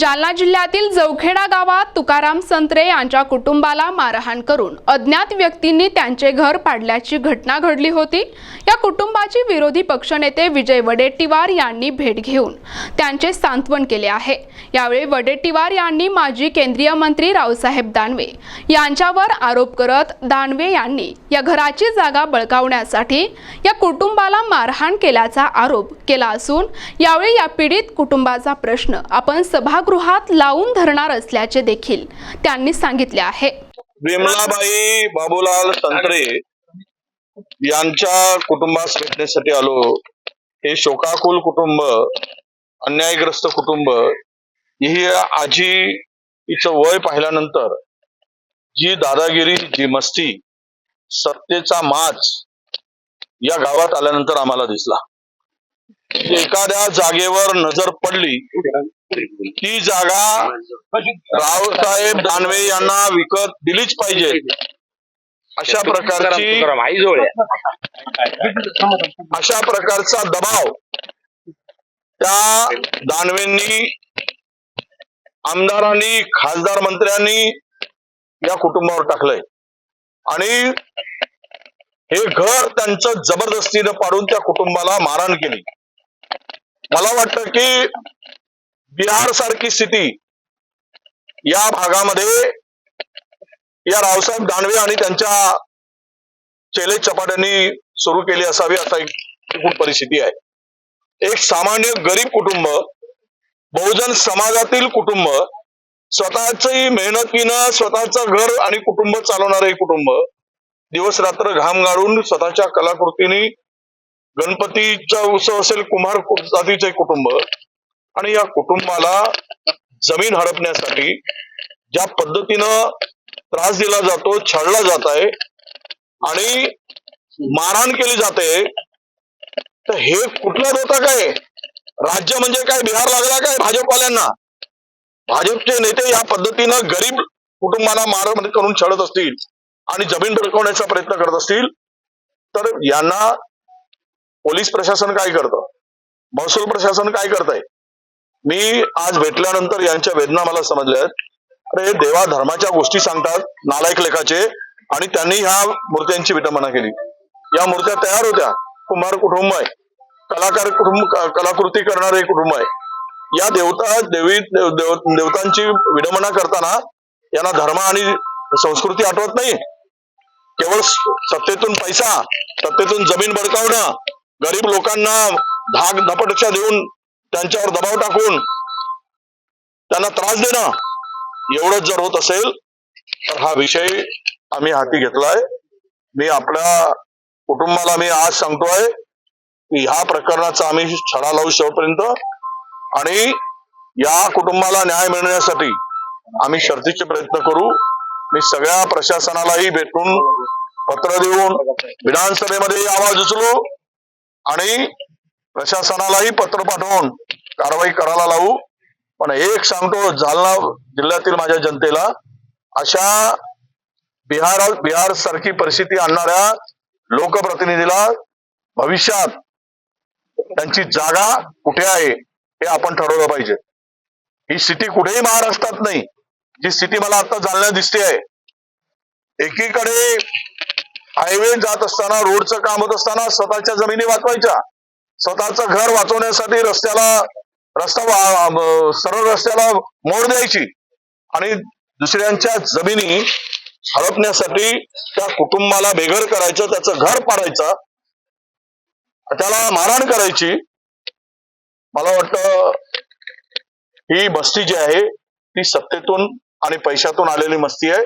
जालना जिल्ह्यातील जवखेडा गावात तुकाराम संत्रे यांच्या कुटुंबाला मारहाण करून अज्ञात व्यक्तींनी त्यांचे घर पाडल्याची घटना घडली होती. या कुटुंबाची विरोधी पक्षनेते विजय वडेट्टीवार यांनी भेट घेऊन त्यांचे सांत्वन केले आहे. यावेळी वडेट्टीवार यांनी माजी केंद्रीय मंत्री रावसाहेब दानवे यांच्यावर आरोप करत दानवे यांनी या घराची जागा बळकावण्यासाठी या कुटुंबाला मारहाण केल्याचा आरोप केला असून यावेळी या पीडित कुटुंबाचा प्रश्न आपण सभागृहात लावून धरणार असल्याचे देखील त्यांनी सांगितले आहे. विमलाबाई बाबूलाल संत्रे यांच्या कुटुंबास भेटण्यासाठी आलो. हे शोकाकुल कुटुंब अन्यायग्रस्त कुटुंब ही आजी हिचं वय पाहिल्यानंतर जी दादागिरी जी मस्ती सत्तेचा माच या गावात आल्यानंतर आम्हाला दिसला. एखाद्या जागेवर नजर पडली ती जागा रावसाहेब दानवे यांना विकत दिलीच पाहिजे. अशा प्रकारची अशा प्रकारचा दबाव त्या दानवेंनी आमदारांनी खासदार मंत्र्यांनी या कुटुंबावर टाकलंय. आणि हे घर त्यांचं जबरदस्तीनं पाडून त्या कुटुंबाला मारहाण केली. मला वाटतं की बिहार सारखी स्थिती या भागामध्ये या रावसाहेब दानवे आणि त्यांच्या चेले चपाट्यांनी सुरू केली असावी असा एक एकूण परिस्थिती आहे. एक सामान्य गरीब कुटुंब बहुजन समाजातील कुटुंब स्वतःची मेहनतीनं स्वतःचं घर आणि कुटुंब चालवणारे कुटुंब दिवस रात्र घाम गाळून स्वतःच्या कलाकृतीने गणपतीचा उत्सव असेल कुमार जातीचे कुटुंब. आणि या कुटुंबाला जमीन हडपण्यासाठी ज्या पद्धतीनं त्रास दिला जातो छळला जात आहे आणि मारहाण केली जाते तर हे कुठला धोका काय राज्य म्हणजे काय? बिहार लागला काय भाजपवाल्यांना? भाजपचे नेते या पद्धतीनं गरीब कुटुंबाला मारहाण करून छळत असतील आणि जमीन भडकवण्याचा प्रयत्न करत असतील तर यांना पोलीस प्रशासन काय करतं? महसूल प्रशासन काय करतंय? मी आज भेटल्यानंतर यांच्या वेदना मला समजल्या अरे देवा धर्माच्या गोष्टी सांगतात नालायक लेखाचे आणि त्यांनी ह्या मूर्त्यांची विटंबना केली. या मूर्त्या तयार होत्या. कुंभार कुटुंब आहे. कलाकार कुटुंब कलाकृती करणारे कुटुंब आहे. या देवता देवी देव- देव- देवतांची विडंबना करताना यांना धर्म आणि संस्कृती आठवत नाही केवळ सत्तेतून पैसा सत्तेतून जमीन बडकावणं गरीब लोकांना धाक धपटशा देऊन त्यांच्यावर दबाव टाकून त्यांना त्रास देणं एवढंच जर होत असेल तर हा विषय आम्ही हाती घेतलाय. मी आपल्या कुटुंबाला मी आज सांगतोय की ह्या प्रकरणाचा आम्ही छडा लावू शेवटपर्यंत आणि या कुटुंबाला न्याय मिळण्यासाठी आम्ही शर्तीचे प्रयत्न करू. मी सगळ्या प्रशासनालाही भेटून पत्र देऊन विधानसभेमध्ये आवाज उचलू. आणि प्रशासनालाही पत्र पाठवून कारवाई करायला लावू. पण एक सांगतो जालना जिल्ह्यातील माझ्या जनतेला अशा बिहार बिहार सारखी परिस्थिती आणणाऱ्या लोकप्रतिनिधीला भविष्यात त्यांची जागा कुठे आहे हे आपण ठरवलं पाहिजे. ही स्थिती कुठेही महाराष्ट्रात नाही. जी स्थिती मला आता जालना दिसते आहे एकीकडे हायवे जात असताना रोडचं काम होत असताना स्वतःच्या जमिनी वाचवायच्या. स्वतःचं घर वाचवण्यासाठी रस्त्याला रस्ता वा- सरळ रस्त्याला मोड द्यायची. आणि दुसऱ्यांच्या जमिनी हडपण्यासाठी त्या कुटुंबाला बेघर करायचं त्याचं घर पाडायचं त्याला मारहाण करायची. मला वाटतं ही मस्ती जी आहे ती सत्तेतून आणि पैशातून आलेली मस्ती आहे.